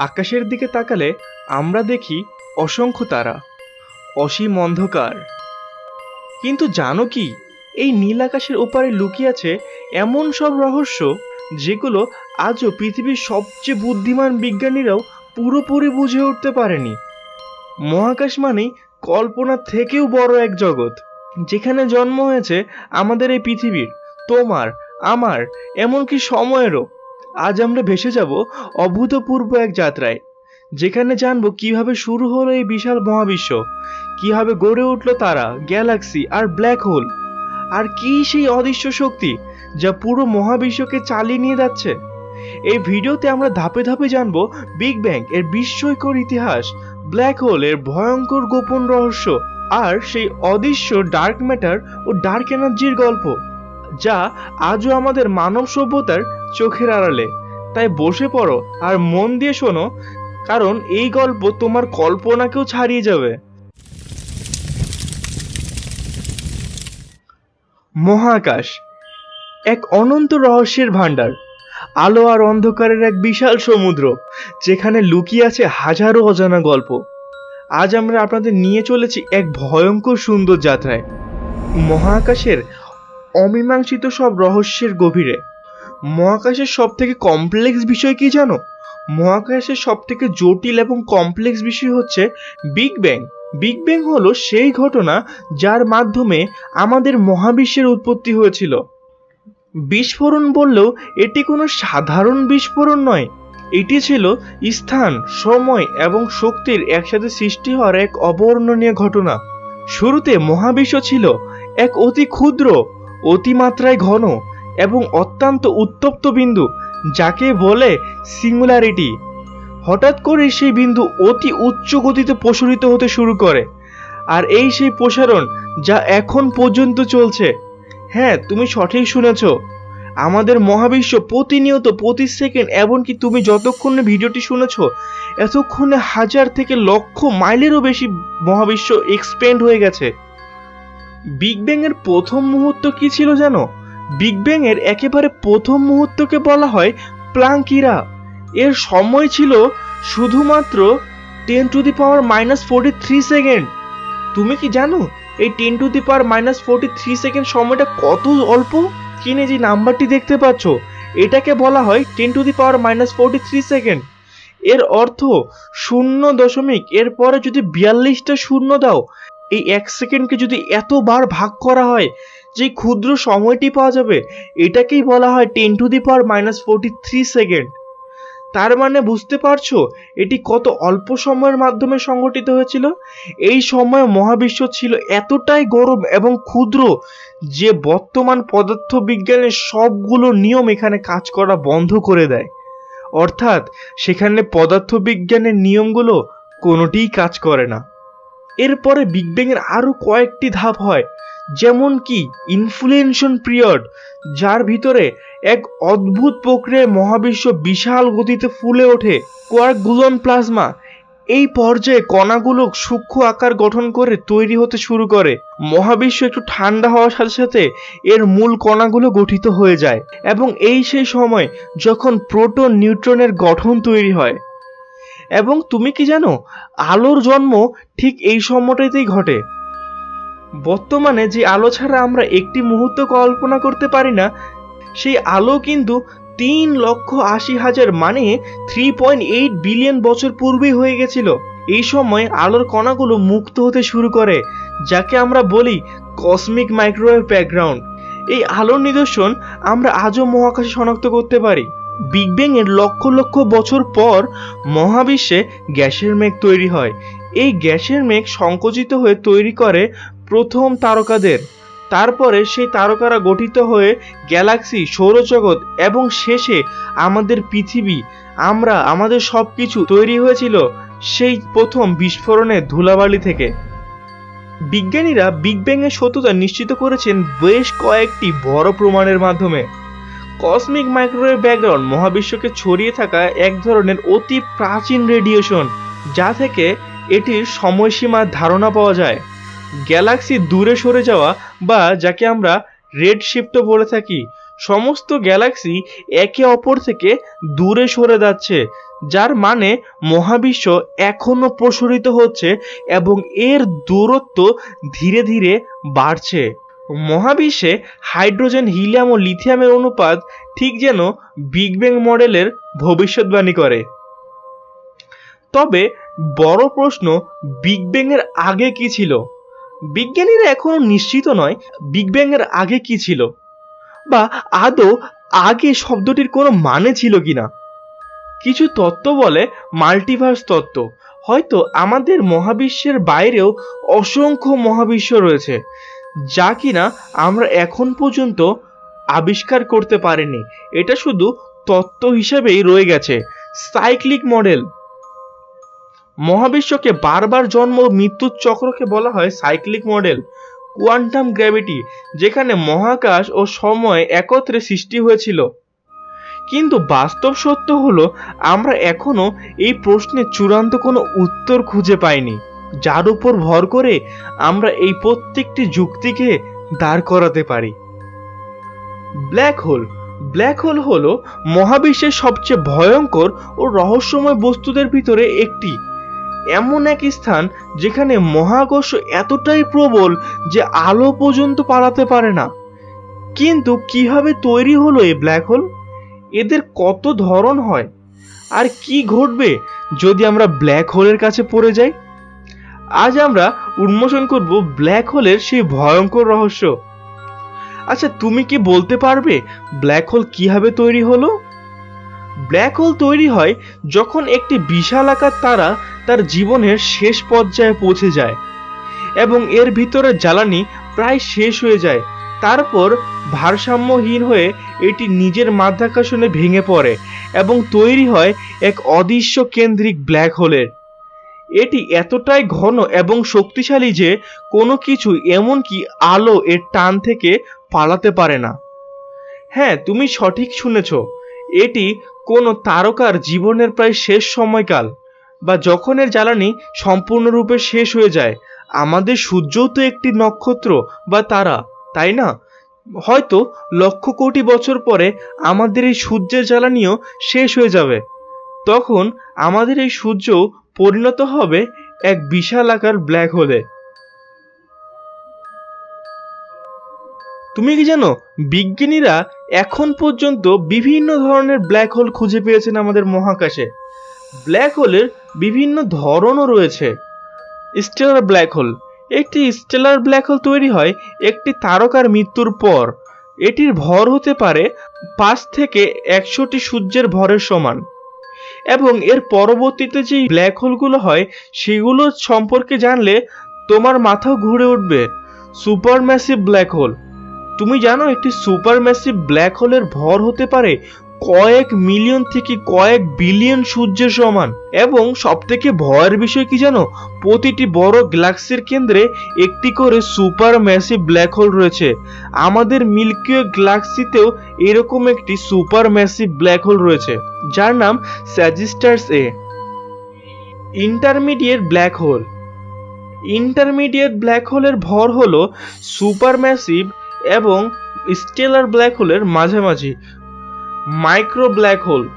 আকাশের দিকে তাকালে আমরা দেখি অসংখ্য তারা, অসীম অন্ধকার। কিন্তু জানো কি, এই নীল আকাশের ওপারে লুকিয়ে আছে এমন সব রহস্য যেগুলো আজও পৃথিবীর সবচেয়ে বুদ্ধিমান বিজ্ঞানীরাও পুরোপুরি বুঝে উঠতে পারেনি। মহাকাশ মানেই কল্পনার থেকেও বড় এক জগৎ, যেখানে জন্ম হয়েছে আমাদের এই পৃথিবীর, তোমার, আমার, এমনকি সময়েরও। আজ আমরা ভেসে যাব অভূতপূর্ব এক যাত্রায়, যেখানে জানব কীভাবে শুরু হলো এই বিশাল মহাবিশ্ব, কীভাবে গড়ে উঠল তারা, গ্যালাক্সি আর ব্ল্যাক হোল, আর কি সেই অদৃশ্য শক্তি যা পুরো মহাবিশ্বকে চালিয়ে নিয়ে যাচ্ছে। এই ভিডিওতে আমরা ধাপে ধাপে জানব বিগ ব্যাং এর বিস্ময়কর ইতিহাস, ব্ল্যাক হোল এর ভয়ঙ্কর গোপন রহস্য, আর সেই অদৃশ্য ডার্ক ম্যাটার ও ডার্ক এনার্জির গল্প। যা আজও আমাদের মানব সভ্যতার চোখের আড়ালে। তাই বসে পড়ো আর মন দিয়ে শোনো, কারণ এই গল্প তোমার কল্পনাকেও ছাড়িয়ে যাবে। মহাকাশ, এক অনন্ত রহস্যের ভাণ্ডার। আলো আর অন্ধকারের এক বিশাল সমুদ্র, যেখানে লুকিয়ে আছে হাজারো অজানা গল্প। আজ আমরা আপনাদের নিয়ে চলেছি এক ভয়ঙ্কর সুন্দর যাত্রায়। মহাকাশের অমীমাংসিত সব রহস্যের গভীরে। মহাকাশের সব থেকে কমপ্লেক্স বিষয় কি জানো? মহাকাশের সব থেকে জটিল এবং কমপ্লেক্স বিষয় হচ্ছে বিগ ব্যাং বিগ ব্যাং হলো সেই ঘটনা যার মাধ্যমে আমাদের মহাবিশ্বের উৎপত্তি হয়েছিল। বিস্ফোরণ বললেও এটি কোনো সাধারণ বিস্ফোরণ নয়। এটি ছিল স্থান, সময় এবং শক্তির একসাথে সৃষ্টি হওয়ার এক অবর্ণনীয় ঘটনা। শুরুতে মহাবিশ্ব ছিল এক অতি ক্ষুদ্র অতিমাত্রায় ঘন এবং অত্যন্ত উত্তপ্ত বিন্দু, যাকে বলে সিঙ্গুলারিটি হঠাৎ করে সেই বিন্দু অতি উচ্চ গতিতে প্রসারিত হতে শুরু করে, আর এই সেই প্রসারণ যা এখন পর্যন্ত চলছে। হ্যাঁ তুমি সঠিক শুনেছ। আমাদের মহাবিশ্ব প্রতিনিয়ত প্রতি সেকেন্ড, এমনকি তুমি যতক্ষণে ভিডিওটি শুনেছ, এতক্ষণে হাজার থেকে লক্ষ মাইলেরও বেশি মহাবিশ্ব এক্সপেন্ড হয়ে গেছে। বিগ ব্যাং এর প্রথম মুহূর্ত কি ছিল জানো? বিগ ব্যাং এর একেবারে প্রথম মুহূর্তকে বলা হয় প্লাঙ্কিরা এর সময় ছিল শুধুমাত্র ten to the power minus forty three second তুমি কি জানো এই ten to the power minus forty three second সময়টা কত অল্প? কিনে যে নাম্বারটি দেখতে পাচ্ছ? এটাকে বলা হয় ten to the power minus forty three second এর অর্থ শূন্য দশমিক, এরপরে যদি বিয়াল্লিশটা শূন্য দাও এই এক সেকেন্ডকে যদি এতবার ভাগ করা হয়, যে ক্ষুদ্র সময়টি পাওয়া যাবে, এটাকেই বলা হয় ten to the power minus forty three second তার মানে বুঝতে পারছ, এটি কত অল্প সময়ের মাধ্যমে সংগঠিত হয়েছিল? এই সময় মহাবিশ্ব ছিল এতটাই গরম এবং ক্ষুদ্র যে বর্তমান পদার্থবিজ্ঞানের সবগুলো নিয়ম এখানে কাজ করা বন্ধ করে দেয়। অর্থাৎ, সেখানে পদার্থবিজ্ঞানের নিয়মগুলো কোনোটিই কাজ করে না। এরপরে বিগ ব্যাংয়ের আরও কয়েকটি ধাপ হয়, যেমন কি ইনফ্লুয়েনশন পিরিয়ড যার ভিতরে এক অদ্ভুত প্রক্রিয়ায় মহাবিশ্ব বিশাল গতিতে ফুলে ওঠে। কোয়ার্ক গুলন প্লাজমা এই পর্যায়ে কণাগুলো সূক্ষ্ম আকার গঠন করে তৈরি হতে শুরু করে। মহাবিশ্ব একটু ঠান্ডা হওয়ার সাথে সাথে এর মূল কণাগুলো গঠিত হয়ে যায় এবং এই সেই সময় যখন প্রোটন নিউট্রনের গঠন তৈরি হয়। এবং তুমি কি জানো, আলোর জন্ম ঠিক এই সময়টাতেই ঘটে। বর্তমানে যে আলো ছাড়া আমরা একটি মুহূর্ত কল্পনা করতে পারি না, সেই আলো কিন্তু তিন লক্ষ আশি হাজার মানে থ্রি পয়েন্ট এইট বিলিয়ন বছর পূর্বেই হয়ে গেছিল। এই সময় আলোর কণাগুলো মুক্ত হতে শুরু করে, যাকে আমরা বলি কসমিক মাইক্রোওয়েভ ব্যাকগ্রাউন্ড এই আলোর নিদর্শন আমরা আজও মহাকাশে শনাক্ত করতে পারি। বিগ ব্যাং এর লক্ষ লক্ষ বছর পর মহাবিশ্বে গ্যাসের মেঘ তৈরি হয়। এই গ্যাসের মেঘ সংকুচিত হয়ে তৈরি করে প্রথম তারকাদের। তারপরে সেই তারকারা গঠিত হয়ে গ্যালাক্সি, সৌরজগৎ এবং শেষে আমাদের পৃথিবী। আমরা, আমাদের সব কিছু তৈরি হয়েছিল সেই প্রথম বিস্ফোরণের ধুলাবালি থেকে। বিজ্ঞানীরা বিগ ব্যাং এর সত্যতা নিশ্চিত করেছেন বেশ কয়েকটি বড় প্রমাণের মাধ্যমে। কসমিক মাইক্রোওয়েভ ব্যাকগ্রাউন্ড মহাবিশ্বকে ছড়িয়ে থাকা এক ধরনের অতি প্রাচীন রেডিয়েশন, যা থেকে এটির সময়সীমার ধারণা পাওয়া যায়। গ্যালাক্সি দূরে সরে যাওয়া বা যাকে আমরা রেড শিফটও বলে থাকি, সমস্ত গ্যালাক্সি একে অপর থেকে দূরে সরে যাচ্ছে, যার মানে মহাবিশ্ব এখনও প্রসারিত হচ্ছে এবং এর দূরত্ব ধীরে ধীরে বাড়ছে। মহাবিশ্বে হাইড্রোজেন, হিলিয়াম ও লিথিয়ামের অনুপাত ঠিক যেন বিগ ব্যাং মডেলের ভবিষ্যৎবাণী করে। তবে বড় প্রশ্ন, বিগ ব্যাং এর আগে কি ছিল? বিজ্ঞানীরা এখনও নিশ্চিত নয় বিগ ব্যাং এর আগে কি ছিল, বা আদৌ আগে শব্দটির কোনো মানে ছিল কিনা। কিছু তত্ত্ব বলে মাল্টিভার্স তত্ত্ব। হয়তো আমাদের মহাবিশ্বের বাইরেও অসংখ্য মহাবিশ্ব রয়েছে যা কিনা আমরা এখন পর্যন্ত আবিষ্কার করতে পারিনি। এটা শুধু তত্ত্ব হিসেবেই রয়ে গেছে। Cyclic model. মহাবিশ্বকে বারবার জন্ম মৃত্যুর চক্রকে বলা হয় সাইক্লিক মডেল। কোয়ান্টাম গ্র্যাভিটি, যেখানে মহাকাশ ও সময় একত্রে সৃষ্টি হয়েছিল। কিন্তু বাস্তব সত্য হলো, আমরা এখনও এই প্রশ্নের চূড়ান্ত কোনো উত্তর খুঁজে পাইনি। যার উপর ভর করে আমরা এই প্রত্যেকটি যুক্তিকে দাঁড় করাতে পারি। Black hole. ব্ল্যাক হোল হল মহাবিশ্বের সবচেয়ে ভয়ঙ্কর ও রহস্যময় বস্তুদের ভিতরে একটি। এমন এক স্থান যেখানে মহাকর্ষ এতটাই প্রবল যে আলো পর্যন্ত পালাতে পারে না। কিন্তু কীভাবে তৈরি হলো এই ব্ল্যাক হোল? এদের কত ধরন হয়? আর কি ঘটবে যদি আমরা ব্ল্যাক হোলের কাছে পড়ে যাই? আজ আমরা উন্মোচন করব ব্ল্যাক হোলের সেই ভয়ঙ্কর রহস্য। আচ্ছা তুমি কি বলতে পারবে ব্ল্যাক হোল কীভাবে তৈরি হলো? ব্ল্যাক হোল তৈরি হয় যখন একটি বিশাল আকার তারা তার জীবনের শেষ পর্যায়ে পৌঁছে যায় এবং এর ভিতরে জ্বালানি প্রায় শেষ হয়ে যায়। তারপর ভারসাম্যহীন হয়ে এটি নিজের মাধ্যাকর্ষণে ভেঙে পড়ে এবং তৈরি হয় এক অদৃশ্য কেন্দ্রিক ব্ল্যাক হোলের। এটি এতটাই ঘন এবং শক্তিশালী যে কোনো কিছু এমনকি আলো এর টান থেকে পালাতে পারে না। হ্যাঁ তুমি সঠিক শুনেছ, এটি কোনো তারকার জীবনের প্রায় শেষ সময়কাল বা যখন এর জ্বালানি সম্পূর্ণরূপে শেষ হয়ে যায়। আমাদের সূর্যও তো একটি নক্ষত্র বা তারা, তাই না? হয়তো লক্ষ কোটি বছর পরে আমাদের এই সূর্যের জ্বালানিও শেষ হয়ে যাবে। তখন আমাদের এই সূর্য পরিণত হবে এক বিশাল আকার ব্ল্যাক হোলে। তুমি কি জানো, বিজ্ঞানীরা এখন পর্যন্ত বিভিন্ন ধরনের ব্ল্যাক হোল খুঁজে পেয়েছেন আমাদের মহাকাশে। ব্ল্যাক হোলের বিভিন্ন ধরনও রয়েছে। Stellar black hole. একটি স্টেলার ব্ল্যাক হোল তৈরি হয় একটি তারকার মৃত্যুর পর। এটির ভর হতে পারে পাঁচ থেকে একশোটি সূর্যের ভরের সমান। এবং এর পরবর্তীতে যে ব্ল্যাক হোলগুলো হয়, সেগুলো সম্পর্কে জানলে তোমার মাথাও ঘুরে উঠবে। সুপার ম্যাসিভ ব্ল্যাক হোল তুমি জানো একটি সুপার ম্যাসিভ ব্ল্যাক হোলের ভর হতে পারে কয়েক মিলিয়ন থেকে কয়েক বিলিয়ন সূর্যের সমান। এবং সবথেকে ভয়ের বিষয় কি জানো? প্রতিটি বড় গ্যালাক্সির কেন্দ্রে একটি করে সুপার ম্যাসিভ ব্ল্যাক হোল রয়েছে। আমাদের মিল্কি গ্যালাক্সিতেও এরকম একটি সুপার ম্যাসিভ ব্ল্যাক হোল রয়েছে, যার নাম Sagittarius A. Intermediate black hole. Intermediate black হোলের ভর হলো সুপার ম্যাসিভ এবং স্টেলার ব্ল্যাক হোলের মাঝামাঝি। Micro black hole.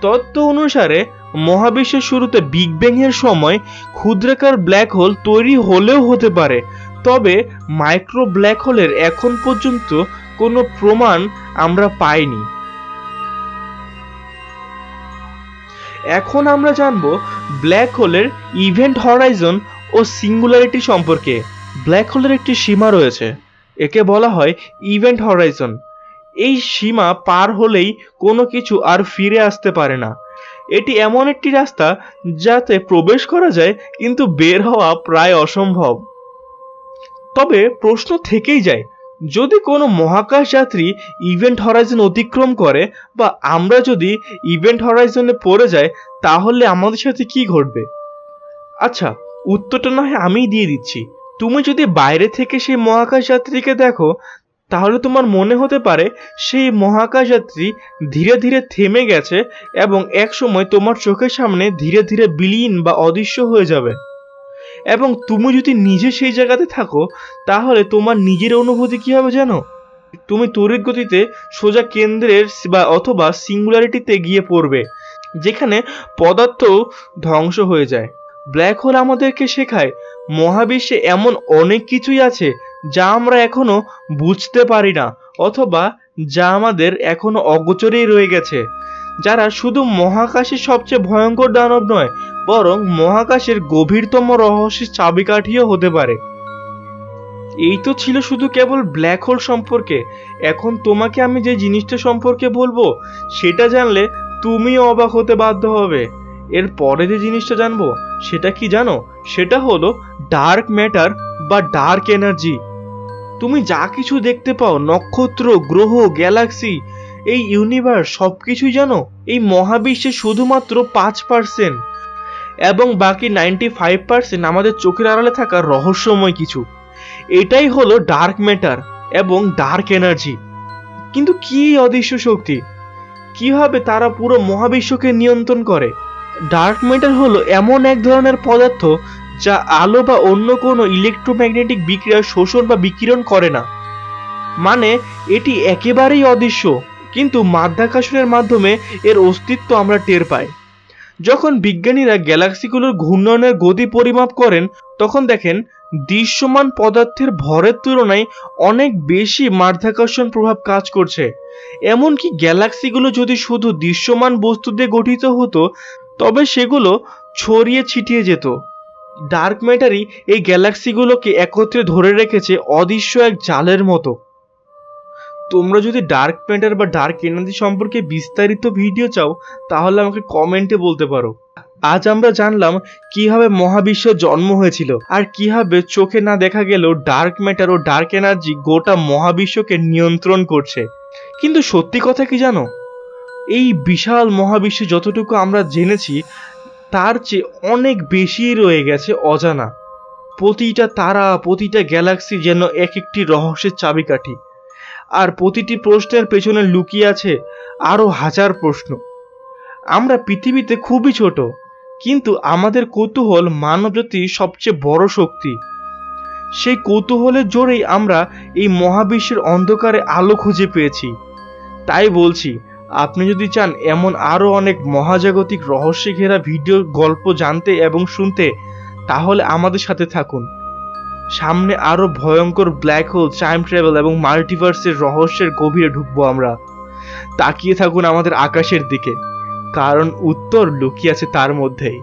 তত্ত্ব অনুসারে, মহাবিশ্বের শুরুতে বিগ ব্যাং এর সময় ক্ষুদ্রাকার ব্ল্যাক হোল তৈরি হলেও হতে পারে। তবে মাইক্রো ব্ল্যাক হোলের এখন পর্যন্ত কোনো প্রমাণ আমরা পাইনি। এখন আমরা জানব ব্ল্যাক হোলের ইভেন্ট হরাইজন ও সিঙ্গুলারিটি সম্পর্কে। ব্ল্যাক হোলের একটি সীমা রয়েছে। একে বলা হয় ইভেন্ট হরাইজন। এই সীমা পার হলেই কোনো কিছু আর ফিরে আসতে পারে না। এটি এমন একটি রাস্তা যাতে প্রবেশ করা যায় কিন্তু বের হওয়া প্রায় অসম্ভব। তবে প্রশ্ন থেকেই যায়, যদি কোনো মহাকাশ যাত্রী ইভেন্ট হরাইজন অতিক্রম করে বা আমরা যদি ইভেন্ট হরাইজনে পড়ে যাই, তাহলে আমাদের সাথে কি ঘটবে? আচ্ছা উত্তরটা না হয় আমিই দিয়ে দিচ্ছি। তুমি যদি বাইরে থেকে সেই মহাকাশ যাত্রীকে দেখো তাহলে তোমার মনে হতে পারে সেই মহাকাশ যাত্রী ধীরে ধীরে থেমে গেছে এবং এক সময় তোমার চোখের সামনে ধীরে ধীরে বিলীন বা অদৃশ্য হয়ে যাবে। এবং তুমি যদি নিজে সেই জায়গাতে থাকো, তাহলে তোমার নিজের অনুভূতি কি হবে জানো? তুমি তড়িৎ গতিতে সোজা কেন্দ্রের বা অথবা সিঙ্গুলারিটিতে গিয়ে পড়বে, যেখানে পদার্থ ধ্বংস হয়ে যায়। ব্ল্যাক হোল আমাদেরকে শেখায়, মহাবিশ্বে এমন অনেক কিছুই আছে যা আমরা এখনও বুঝতে পারি না, অথবা যা আমাদের এখনও অগোচরেই রয়ে গেছে। যারা শুধু মহাকাশের সবচেয়ে ভয়ঙ্কর দানব নয়, বরং মহাকাশের গভীরতম রহস্যের চাবিকাঠিও হতে পারে। এই তো ছিল শুধু কেবল ব্ল্যাক হোল সম্পর্কে। এখন তোমাকে আমি যে জিনিসটা সম্পর্কে বলব, সেটা জানলে তুমিও অবাক হতে বাধ্য হবে। এর পরে যে জিনিসটা জানব, সেটা কি জানো? সেটা হলো ডার্ক ম্যাটার বা ডার্ক এনার্জি তুমি যা কিছু দেখতে পাও, নক্ষত্র, গ্রহ, গ্যালাক্সি, এই ইউনিভার্স সব কিছুই জানো? এই মহাবিশ্বে শুধুমাত্র পাঁচ পার্সেন্ট এবং বাকি নাইনটি ফাইভ পার্সেন্ট আমাদের চোখের আড়ালে থাকা রহস্যময় কিছু। এটাই হলো ডার্ক ম্যাটার এবং ডার্ক এনার্জি কিন্তু কি অদৃশ্য শক্তি? কীভাবে তারা পুরো মহাবিশ্বকে নিয়ন্ত্রণ করে? ডার্ক ম্যাটার হলো এমন এক ধরনের পদার্থ যা আলো বা অন্য কোনো ইলেকট্রোম্যাগনেটিক বিক্রিয়া শোষণ বা বিকিরণ করে না। মানে এটি একেবারেই অদৃশ্য, কিন্তু মাধ্যাকর্ষণের মাধ্যমে এর অস্তিত্ব আমরা টের পাই। যখন বিজ্ঞানীরা গ্যালাক্সিগুলোর ঘূর্ণনের গতি পরিমাপ করেন, তখন দেখেন দৃশ্যমান পদার্থের ভরের তুলনায় অনেক বেশি মাধ্যাকর্ষণ প্রভাব কাজ করছে। এমনকি গ্যালাক্সিগুলো যদি শুধু দৃশ্যমান বস্তু দিয়ে গঠিত হতো, তবে সেগুলো ছড়িয়ে ছিটিয়ে যেত। ডার্ক ম্যাটারই এই গ্যালাক্সিগুলোকে একত্রে ধরে রেখেছে অদৃশ্য এক জালের মতো। তোমরা যদি ডার্ক ম্যাটার বা ডার্ক এনার্জি সম্পর্কে বিস্তারিত ভিডিও চাও, তাহলে আমাকে কমেন্টে বলতে পারো। আজ আমরা জানলাম কীভাবে মহাবিশ্ব জন্ম হয়েছিল আর কীভাবে চোখে না দেখা গেলেও ডার্ক ম্যাটার ও ডার্ক এনার্জি গোটা মহাবিশ্বকে নিয়ন্ত্রণ করছে। কিন্তু সত্যি কথা কি জানো? এই বিশাল মহাবিশ্বে যতটুকু আমরা জেনেছি তার চেয়ে অনেক বেশি রয়ে গেছে অজানা। প্রতিটা তারা, প্রতিটা গ্যালাক্সি যেন এক একটি রহস্যের চাবিকাঠি। আর প্রতিটি প্রশ্নের পেছনে লুকিয়ে আছে আরও হাজার প্রশ্ন। আমরা পৃথিবীতে খুবই ছোট, কিন্তু আমাদের কৌতূহল মানবজাতির সবচেয়ে বড় শক্তি। সেই কৌতূহলের জোরেই আমরা এই মহাবিশ্বের অন্ধকারে আলো খুঁজে পেয়েছি। তাই বলছি আপনি যদি চান এমন আরও অনেক মহাজাগতিক রহস্যে ঘেরা ভিডিও গল্প জানতে এবং শুনতে, তাহলে আমাদের সাথে থাকুন। সামনে আরও ভয়ঙ্কর ব্ল্যাক হোল টাইম ট্রাভেল এবং মাল্টিভার্সের রহস্যের গভীরে ঢুকবো আমরা। তাকিয়ে থাকুন আমাদের আকাশের দিকে, কারণ উত্তর লুকিয়ে আছে তার মধ্যেই।